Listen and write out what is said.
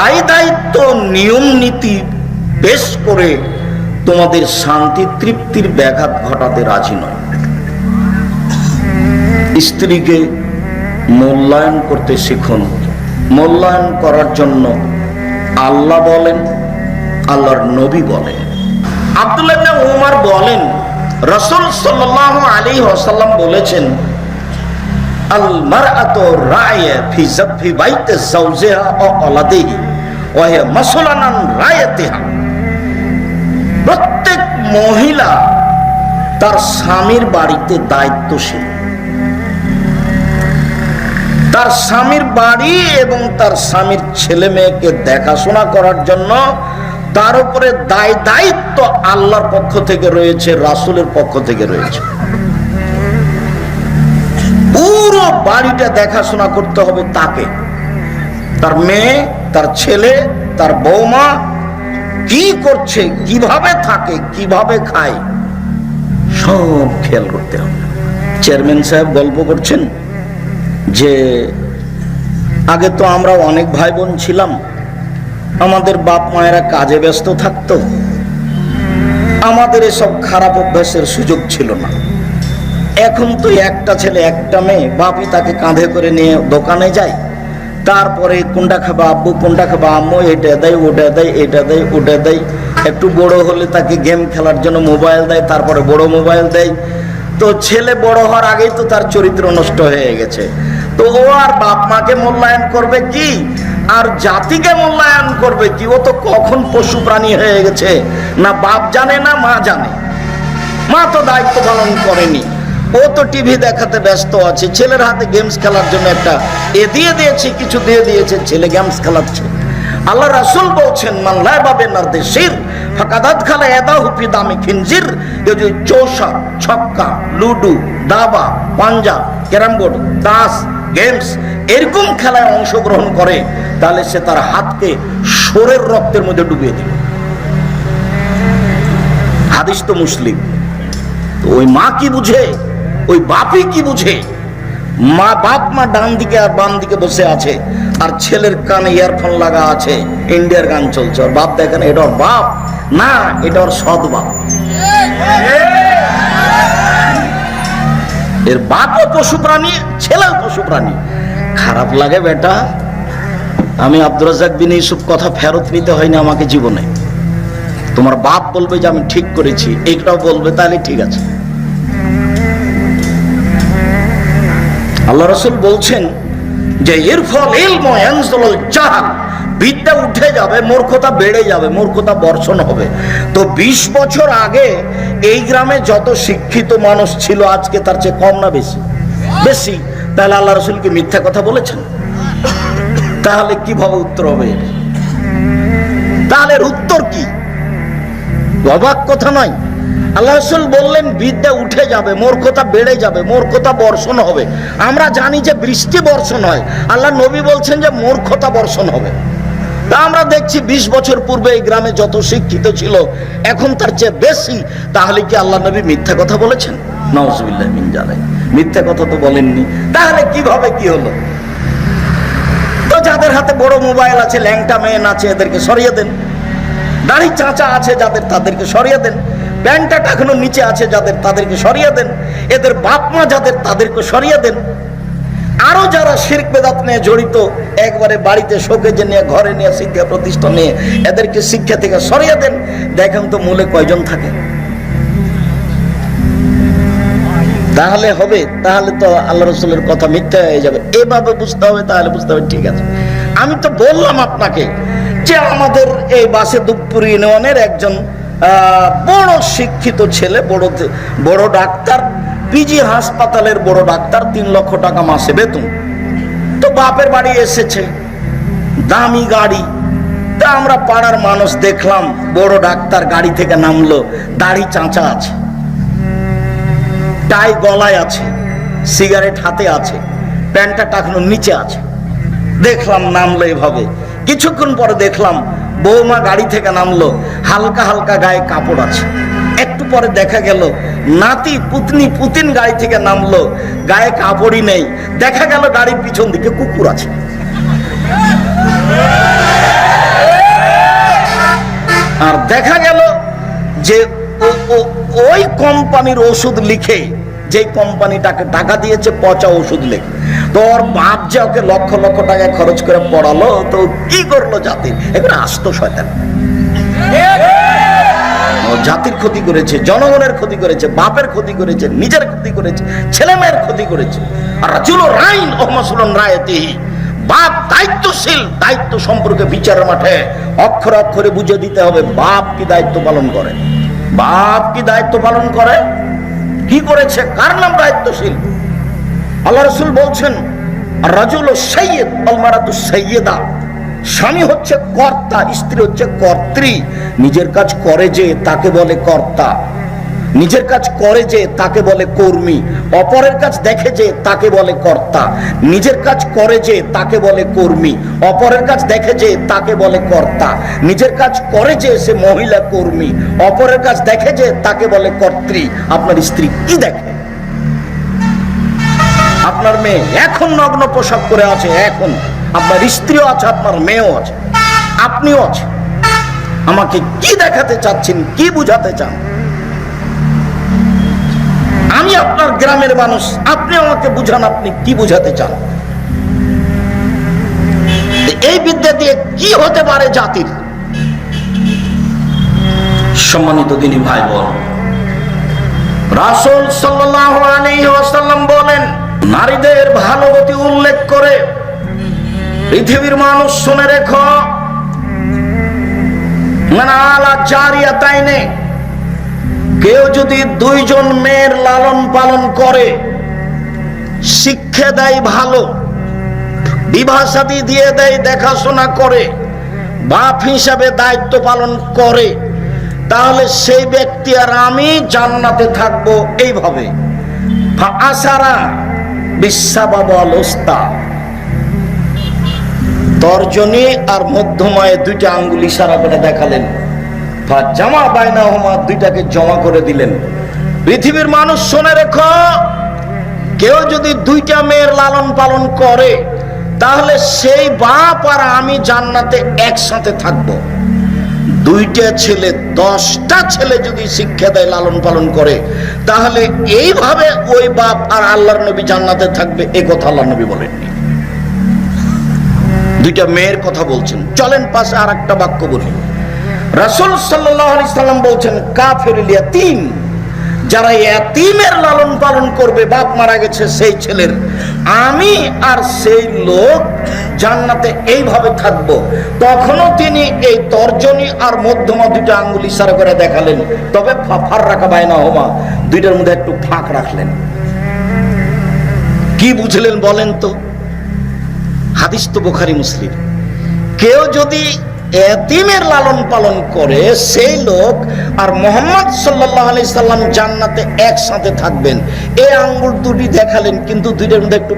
দায় দায়িত্ব, নিয়ম নীতি পেশ করে তোমাদের শান্তি তৃপ্তির ব্যাঘাত ঘটাতে রাজি নয়। স্ত্রীকে মূল্যায়ন করতে শিখুন। মূল্যায়ন করার জন্য আল্লাহ বলেন, আল্লাহর নবী বলেন। আব্দুল্লাহ উমর বলেন, রসুল সাল্লাল্লাহু আলাইহি ওয়াসাল্লাম বলেছেন, আল মারআতু রায়া ফি জাফি বাইতি যাওজিহা ও ওয়ালাদিহি প্রত্যেক মহিলা তার স্বামীর বাড়িতে দায়িত্বশীল। তার স্বামীর বাড়ি এবং তার স্বামীর ছেলে মেয়েকে দেখাশোনা করার জন্য তার উপরে দায় দায়িত্ব আল্লাহর পক্ষ থেকে রয়েছে, রাসূলের পক্ষ থেকে রয়েছে। পুরো বাড়িটা দেখাশোনা করতে হবে তাকে। তার মেয়ে, তার ছেলে, তার বৌমা কি করছে, কীভাবে থাকে, কীভাবে খায়, সব খেয়াল করতে হবে। চেয়ারম্যান সাহেব গল্প করছেন যে, আগে তো আমরা অনেক ভাই বোন ছিলাম, আমাদের বাপ মায়েরা কাজে ব্যস্ত থাকতো, আমাদের এসব খারাপ অভ্যাসের সুযোগ ছিল না। এখন তো একটা ছেলে, একটা মেয়ে বাপি তাকে কাঁধে করে নিয়ে দোকানে যায়। তারপরে কোনটা খাবা, আব্বু কোনটা খাবা, আম্মু এটা দেয়, ওটা দেয়, এটা দেয়, ওটা দেয়। একটু বড় হলে তাকে গেম খেলার জন্য মোবাইল দেয়, তারপরে বড় মোবাইল দেয়। তো ছেলে বড় হওয়ার আগেই তো তার চরিত্র নষ্ট হয়ে গেছে। তো ও আর বাপ মাকে মূল্যায়ন করবে কি? আর জাতিকে মূল্যায়ন করবে কি? ও তো কখন পশু প্রাণী হয়ে গেছে? না বাপ জানে, না মা জানে। মা তো দায়িত্ব পালন করেনি। ও তো টিভি দেখাতে ব্যস্ত আছে। ছেলের হাতে গেমস খেলার জন্য একটা এ দিয়ে দিয়েছে, কিছু দিয়ে দিয়েছে, ছেলে গেমস খেলাচ্ছে। আল্লাহ রাসুল বলছেন, মান বাবে নারদেশির ফাকাদাত খালা এদা হুফি দামি খিনজির কেউ যদি চৌসা ছক্কা, লুডু, দাবা, পাঞ্জা, ক্যারাম বোর্ড, তাস, গেমস, এরকম খেলায় অংশগ্রহণ করে, তাহলে সে তার হাতকে সোরের রক্তের মধ্যে ডুবিয়ে দিবে হাদিস তো মুসলিম। ওই মা কি বুঝে? ওই বাপই কি বুঝে? মা বাপ মা ডান দিকে আর বাম দিকে বসে আছে, আর ছেলের কানে ইয়ারফোন লাগা আছে ইন্ডিয়ার গান চলছে। ওর বাপ দেখেন, এটা ওর বাপ? না, এটা ওর সৎ বাপ। এর বাপও পশু প্রাণী, ছেলেও পশু প্রাণী। খারাপ লাগে বেটা। আমি আব্দুর রাজাক বিন এইসব কথা ফেরত নিতে হয়নি আমাকে জীবনে। তোমার বাপ বলবে যে আমি ঠিক করেছি, এইটাও বলবে, তাহলে ঠিক আছে। আল্লাহ রসুল বলছেন যে, এর ফল জাহাল। বিদ্যা উঠে যাবে, মূর্খতা বেড়ে যাবে, মূর্খতা বর্ষণ হবে। তো ২০ বছর আগে এই গ্রামে যত শিক্ষিত মানুষ ছিল, আজকে তার চেয়ে কম না বেশি? বেশি। তাহলে আল্লাহ রসুল কি মিথ্যা কথা বলেছেন? তাহলে কীভাবে উত্তর হবে তাহলে উত্তর কি? অবাক কথা নয়। আল্লাহ রসুল বললেন, বিদ্যা উঠে যাবে মূর্খতা বেড়ে যাবে মূর্খতা বর্ষণ হবে। আমরা জানি যে বৃষ্টি বর্ষণ হয়। আল্লাহ নবী বলছেন যে মূর্খতা বর্ষণ হবে। তা আমরা দেখছি ২০ বছর পূর্বে এই গ্রামে যত শিক্ষিত ছিল, এখন তার চেয়ে বেশি। তাহলে কি আল্লাহ নবী মিথ্যা কথা বলেছেন? নওয়াজবিল্লাহ মিন জানাই মিথ্যা কথা তো বলেননি। তাহলে কীভাবে কি হলো? তো যাদের হাতে বড় মোবাইল আছে, ল্যাংটা মেয়ে আছে, এদেরকে সরিয়ে দেন। দাড়ি চাচা আছে যাদের, তাদেরকে সরিয়ে দেন। প্যান্টটা এখনও নিচে আছে যাদের তাদেরকে সরিয়ে দেন, এদের বাপ মা যাদের তাদেরকে সরিয়ে দেন। আরও যারা শির্ক বেদাত নিয়ে জড়িত, একবারে বাড়িতে শোকেজে নিয়ে, ঘরে নিয়ে, শিক্ষা প্রতিষ্ঠান নিয়ে এদেরকে শিক্ষা থেকে সরিয়ে দেন, দেখেন তো মূলে কয়জন থাকে। তাহলে হবে, তাহলে তো আল্লাহ রসুলের কথা মিথ্যা হয়ে যাবে। এভাবে বুঝতে হবে, তাহলে বুঝতে হবে, ঠিক আছে। আমি তো বললাম আপনাকে যে আমাদের এই বাসে দুপুর ইউনিয়নের একজন বড় শিক্ষিত ছেলে, বড় বড় ডাক্তার, পিজি হাসপাতালের বড় ডাক্তার, তিন লক্ষ টাকা মাসে বেতন। তো বাপের বাড়ি এসেছে, দামি গাড়ি। তা আমরা পাড়ার মানুষ দেখলাম, বড় ডাক্তার গাড়ি থেকে নামলো, দাড়ি চাঁচা আছে, টাই গলায় আছে, সিগারেট হাতে আছে, প্যান্টটা টাকানোর নিচে আছে। দেখলাম, নামলো এভাবে। কিছুক্ষণ পরে দেখলাম বৌমা গাড়ি থেকে নামলো। হালকা হালকা গায়ে কাপড় আছে। একটু পরে দেখা গেল, নাতি, পুতনি, পুতিন গাড়ি থেকে নামলো। গায়ে কাপড়ই নেই। দেখা গেল গাড়ির পিছন দিকে কুকুর আছে। আর দেখা গেল যে ওই কোম্পানির ওষুধ লিখে যে কোম্পানিটাকে টাকা দিয়েছে, পচা ওষুধ লিখে। তো ওর বাপ যে ওকে লক্ষ লক্ষ টাকা খরচ করে পড়ালো, তো কি করল জাতির? এগুলো আসতো শয়তান। জাতির ক্ষতি করেছে, জনগণের ক্ষতি করেছে, বাপের ক্ষতি করেছে, নিজের ক্ষতি করেছে ছেলে মেয়ের ক্ষতি করেছে। আর রাজুল রাইন ও রায়তিহি বাপ দায়িত্বশীল, দায়িত্ব সম্পর্কে বিচারের মাঠে অক্ষরে অক্ষরে বুঝে দিতে হবে, বাপ কি দায়িত্ব পালন করে? বাপ কি দায়িত্ব পালন করে? কি করেছে? কার নাম দায়িত্বশীল? আল্লাহ রসুল বলছেন, রাজুল সৈয়দ আলমারাতু সৈয়দা স্বামী হচ্ছে কর্তা, স্ত্রী হচ্ছে কর্ত্রী। নিজের কাজ করে যে, তাকে বলে কর্তা। নিজের কাজ করে যে তাকে বলে কর্মী, অপরের কাজ দেখে যে তাকে বলে কর্তা। নিজের কাজ করে যে তাকে বলে কর্মী, অপরের কাজ দেখে যে তাকে বলে কর্তা। নিজের কাজ করে যে সে মহিলা কর্মী, অপরের কাজ দেখে যে তাকে বলে কর্ত্রী। আপনার স্ত্রী কি দেখে? আপনার মেয়ে এখন নগ্ন পোশাক পরে আছে, এখন। আপনার স্ত্রীও আছে, আপনার মেয়েও আছে। আপনিও আছে আমাকে কি দেখাতে চাচ্ছেন, কি বুঝাতে চান? আমি আপনার গ্রামের মানুষ, আপনি আমাকে বুঝান, আপনি কি বুঝাতে চান? এই বিদ্যা দিয়ে কি হতে পারে জাতির? সম্মানিত দিনী ভাই বোন রাসূল ওয়াসাল্লাম বলেন, নারীদের ভালো গতি উল্লেখ করে পৃথিবীর মানুষ শুনে রেখো মানে আলা জারিয়া তাইনে কেউ যদি দুইজন মেয়ের লালন পালন করে, শিক্ষা দেয় ভালো, বিবাহ দিয়ে দেয়, দেখাশোনা করে, বাপ হিসাবে দায়িত্ব পালন করে, তাহলে সেই ব্যক্তি আর আমি জান্নাতে থাকব এইভাবে। আসারা বিশ্বাবাবল ওস্তা তর্জনী আর মধ্যময়ে দুইটা আঙ্গুল ইশারা করে দেখালেন। ফা জামা বাইনা হোমা দুইটাকে জমা করে দিলেন। পৃথিবীর মানুষ শোনে রেখো, কেউ যদি দুইটা মেয়ের লালন পালন করে, তাহলে সেই বাপ আর আমি জান্নাতে একসাথে থাকব। দুইটা ছেলে, দশটা ছেলে যদি শিক্ষা দেয়, লালন পালন করে, তাহলে এইভাবে ওই বাপ আর আল্লাহর নবী জান্নাতে থাকবে, এ কথা আল্লাহ নবী বলেননি। দুইটা মেয়ের কথা বলছেন। চলেন পাশে আর একটা বাক্য বলি। রাসুল সাল্লাম বলছেন, কাফের তিন যারা এতিমের লালন পালন করবে, বাপ মারা গেছে, সেই ছেলের। আমি আর সেই লোক জান্নাতে এইভাবে থাকব। তখনও তিনি এই তর্জনী আর মধ্যমা দুইটা আঙ্গুল ইশারা করে দেখালেন। তবে ফার রাখা বায়না হোমা দুইটার মধ্যে একটু ফাঁক রাখলেন। কি বুঝলেন বলেন তো? হাদিস তো বোখারি মুসলিম। কেউ যদি এতিমের লালন পালন করে সেই লোক আর মোহাম্মদ সাল্লাহ আলি সাল্লাম জান্নাতে একসাথে থাকবেন। এই আঙ্গুল দুটি দেখালেন, কিন্তু দুইটার মধ্যে একটু